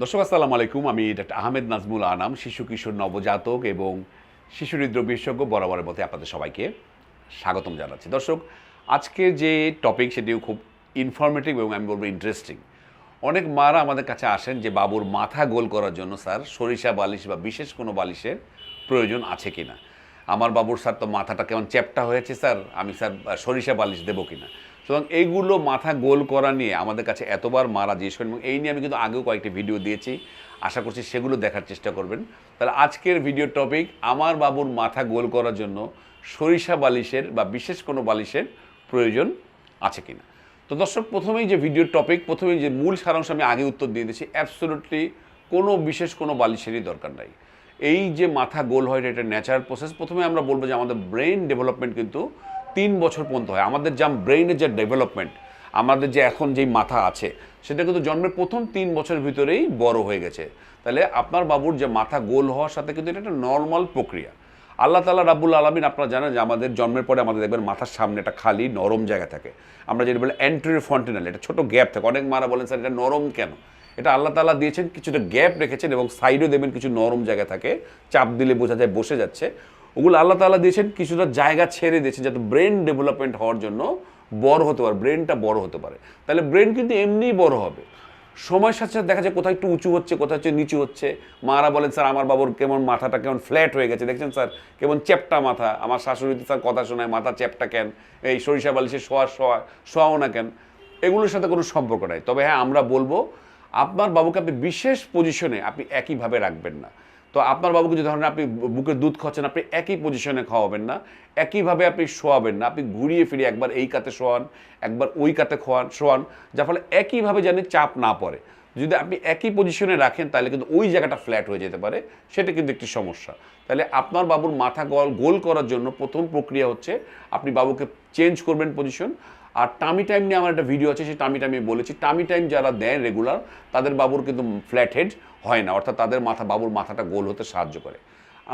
দর্শক, আসসালামু আলাইকুম। আমি ডাক্তার আহমেদ নাজমুল আনাম, শিশু, কিশোর, নবজাতক এবং শিশু হৃদরোগ বিশেষজ্ঞ বরাবরের মধ্যে আপনাদের সবাইকে স্বাগতম জানাচ্ছি। দর্শক, আজকের যে টপিক সেটিও খুব ইনফরমেটিভ এবং আমি বলব ইন্টারেস্টিং অনেক মারা আমাদের কাছে আসেন যে বাবুর মাথা গোল করার জন্য, স্যার, সরিষা বালিশ বা বিশেষ কোনো বালিশের প্রয়োজন আছে কিনা। আমার বাবুর স্যার তো মাথাটা কেমন চ্যাপটা হয়েছে, স্যার? আমি, স্যার, সরিষা বালিশ দেবো কিনা? সুতরাং এইগুলো মাথা গোল করা নিয়ে আমাদের কাছে এতবার মারা জিজ্ঞেস করেন এই নিয়ে আমি কিন্তু আগেও কয়েকটি ভিডিও দিয়েছি। আশা করছি সেগুলো দেখার চেষ্টা করবেন। তাহলে আজকের ভিডিও টপিক, আমার বাবুর মাথা গোল করার জন্য সরিষা বালিশের বা বিশেষ কোনো বালিশের প্রয়োজন আছে কিনা? তো দর্শক, প্রথমেই যে ভিডিওর টপিক, প্রথমেই যে মূল সারাংশ আমি আগে উত্তর দিয়ে দিয়েছি অ্যাবসোলুটলি কোনো বিশেষ কোনো বালিশেরই দরকার নাই। এই যে মাথা গোল হয়, এটা ন্যাচারাল প্রসেস প্রথমে আমরা বলব যে আমাদের ব্রেন ডেভেলপমেন্ট কিন্তু তিন বছর পর্যন্ত হয়। আমাদের যা ব্রেইনের যে ডেভেলপমেন্ট আমাদের যে এখন যেই মাথা আছে, সেটা কিন্তু জন্মের প্রথম তিন বছরের ভিতরেই বড় হয়ে গেছে। তাহলে আপনার বাবুর যে মাথা গোল হওয়ার সাথে কিন্তু এটা একটা নর্মাল প্রক্রিয়া। আল্লাহ তালা রাবুল আলমিন আপনারা জানেন যে আমাদের জন্মের পরে আমাদের দেখবেন মাথার সামনে একটা খালি নরম জায়গা থাকে। আমরা যেটা বলি অ্যান্ট্রি ফন্টিনাল এটা ছোটো গ্যাপ থাকে। অনেক মারা বলেন, স্যার, এটা নরম কেন? এটা আল্লাহ তালা দিয়েছেন, কিছুটা গ্যাপ রেখেছেন এবং সাইডেও দেবেন কিছু নরম জায়গা থাকে, চাপ দিলে বোঝা যায় বসে যাচ্ছে। ওগুলো আল্লাহ তালা দিয়েছেন, কিছুটা জায়গা ছেড়ে দিয়েছেন যাতে ব্রেন ডেভেলপমেন্ট হওয়ার জন্য বড় হতে পারে, ব্রেনটা বড় হতে পারে। তাহলে ব্রেন কিন্তু এমনিই বড় হবে। সময়ের সাথে সাথে দেখা যায় কোথায় একটু উঁচু হচ্ছে কোথায় হচ্ছে নিচু হচ্ছে। মারা বলেন, স্যার, আমার বাবুর কেমন মাথাটা কেমন ফ্ল্যাট হয়ে গেছে। দেখছেন, স্যার, কেমন চ্যাপটা মাথা। আমার শাশুড়িতে স্যার কথা শোনায়, মাথা চ্যাপটা কেন? এই সরিষা বালিশে শোয়া শোয়া, শোয়াও না কেন? এগুলোর সাথে কোনো সম্পর্ক নাই। তবে হ্যাঁ আমরা বলব আপনার বাবুকে আপনি বিশেষ পজিশনে আপনি একইভাবে রাখবেন না। তো আপনার বাবুকে যদি ধরেন আপনি বুকের দুধ খাওয়াচ্ছেন আপনি একই পজিশনে খাওয়াবেন না। একইভাবে আপনি শোয়াবেন না। আপনি ঘুরিয়ে ফিরিয়ে একবার এই কাতে শোয়ান, একবার ওই কাতে খোয়ান শোয়ান, যার ফলে একইভাবে যেন চাপ না পড়ে। যদি আপনি একই পজিশনে রাখেন, তাহলে কিন্তু ওই জায়গাটা ফ্ল্যাট হয়ে যেতে পারে। সেটা কিন্তু একটি সমস্যা। তাহলে আপনার বাবুর মাথা গল, গোল করার জন্য প্রথম প্রক্রিয়া হচ্ছে আপনি বাবুকে চেঞ্জ করবেন পজিশন আর টামি টাইম নিয়ে আমার একটা ভিডিও আছে, সেই টামি টাইমে বলেছি। টামি টাইম যারা দেন রেগুলার তাদের বাবুর কিন্তু ফ্ল্যাট হেড হয় না, অর্থাৎ তাদের মাথা, বাবুর মাথাটা গোল হতে সাহায্য করে।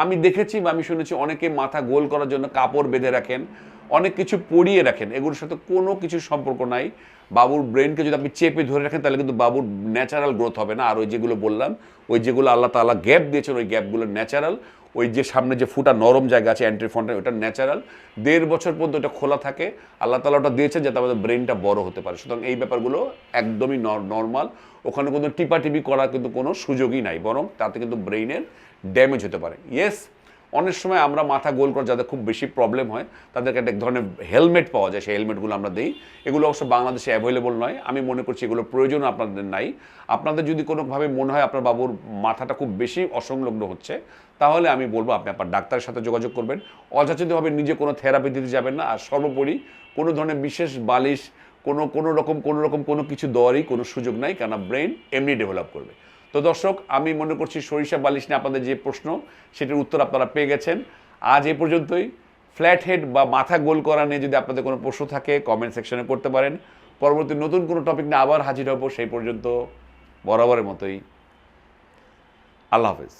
আমি দেখেছি বা আমি শুনেছি অনেকে মাথা গোল করার জন্য কাপড় বেঁধে রাখেন অনেক কিছু পড়িয়ে রাখেন। এগুলোর সাথে কোনো কিছু সম্পর্ক নাই। বাবুর ব্রেনকে যদি আপনি চেপে ধরে রাখেন, তাহলে কিন্তু বাবুর ন্যাচারাল গ্রোথ হবে না। আর ওই যেগুলো বললাম, ওই যেগুলো আল্লাহ তাআলা গ্যাপ দিয়েছেন, ওই গ্যাপগুলো ন্যাচারাল ওই যে সামনে যে ফুটা নরম জায়গা আছে অ্যান্ট্রি ফন্টে ওটা ন্যাচারাল দেড় বছর পর্যন্ত ওটা খোলা থাকে। আল্লাহ তালা ওটা দিয়েছেন যাতে আমাদের ব্রেনটা বড় হতে পারে। সুতরাং এই ব্যাপারগুলো একদমই নর্মাল ওখানে কোনো টিপাটিপি করার কিন্তু কোনো সুযোগই নাই, বরং তাতে কিন্তু ব্রেইনের ড্যামেজ হতে পারে। ইয়েস অনেক সময় আমরা মাথা গোল করে যাদের খুব বেশি প্রবলেম হয়, তাদেরকে এক ধরনের হেলমেট পাওয়া যায়, সেই হেলমেটগুলো আমরা দিই। এগুলো অবশ্য বাংলাদেশে অ্যাভেলেবল নয়। আমি মনে করছি এগুলো প্রয়োজন আপনাদের নাই। আপনাদের যদি কোনোভাবে মনে হয় আপনার বাবুর মাথাটা খুব বেশি অসংলগ্ন হচ্ছে, তাহলে আমি বলব আপনি আপনার ডাক্তারের সাথে যোগাযোগ করবেন। অযাচিতভাবে নিজে কোনো থেরাপি দিতে যাবেন না। আর সর্বোপরি কোনো ধরনের বিশেষ বালিশ, কোনো কোনো রকম কোনো রকম কোনো কিছু দেওয়ারই কোনো সুযোগ নাই, কেননা ব্রেন এমনি ডেভেলপ করবে। তো দর্শক, আমি মনে করছি সরিষা বালিশ নিয়ে আপনাদের যে প্রশ্ন, সেটির উত্তর আপনারা পেয়ে গেছেন। আজ এ পর্যন্তই। ফ্ল্যাট হেড বা মাথা গোল করা নিয়ে যদি আপনাদের কোনো প্রশ্ন থাকে কমেন্ট সেকশনে করতে পারেন। পরবর্তী নতুন কোনো টপিক নিয়ে আবার হাজির হব সেই পর্যন্ত। বরাবরের মতোই। আল্লাহ হাফেজ।